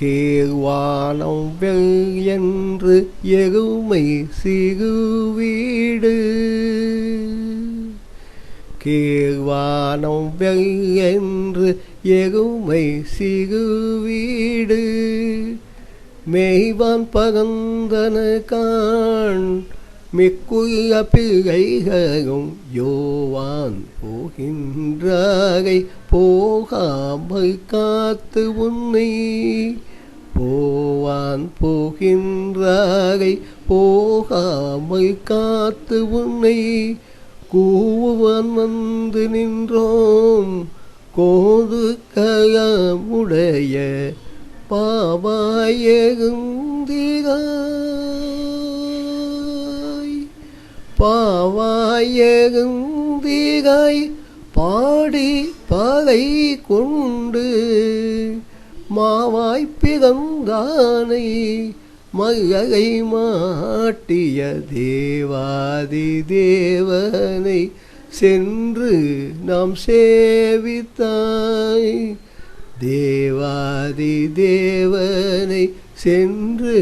கேவானம் well என்று எகுமை சிகு வீடு. கேவானம் well என்று எகுமை சிகு வீடு. மெய்வான் பகந்தன காண் மிக்குய பிகைகளும் யோவான் போகின்றாகை போகாமல் காத்து உன்னை போவான் போகின்றாகை போகாமல் காத்து உன்னை கூவான் வந்து நின்றோம். கோது கயமுடைய பாவாயகுந்திகாய் பாவாயகுந்திகாய் பாடி பலை கொண்டு மாவாய் பிறந்தானை மகை மாட்டிய தேவாதி தேவனை சென்று நாம் சேவித்தாய். தேவாதி தேவனை சென்று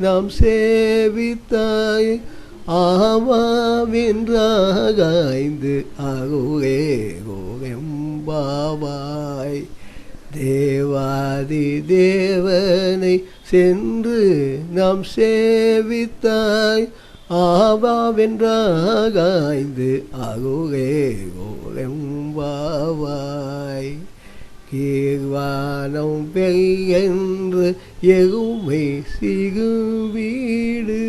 நாம் சேவித்தாய். ஆவாவின்றாகாய்ந்து அகுகே கோகெம்பாவாய் தேவாதி தேவனை சென்று நாம் சேவித்தாய். ஆவாவென்றாகாய்ந்து அகுகே கோகெம்பாவாய் கீழ்வானம் பெய்யென்று எகுமை சிகு வீடு.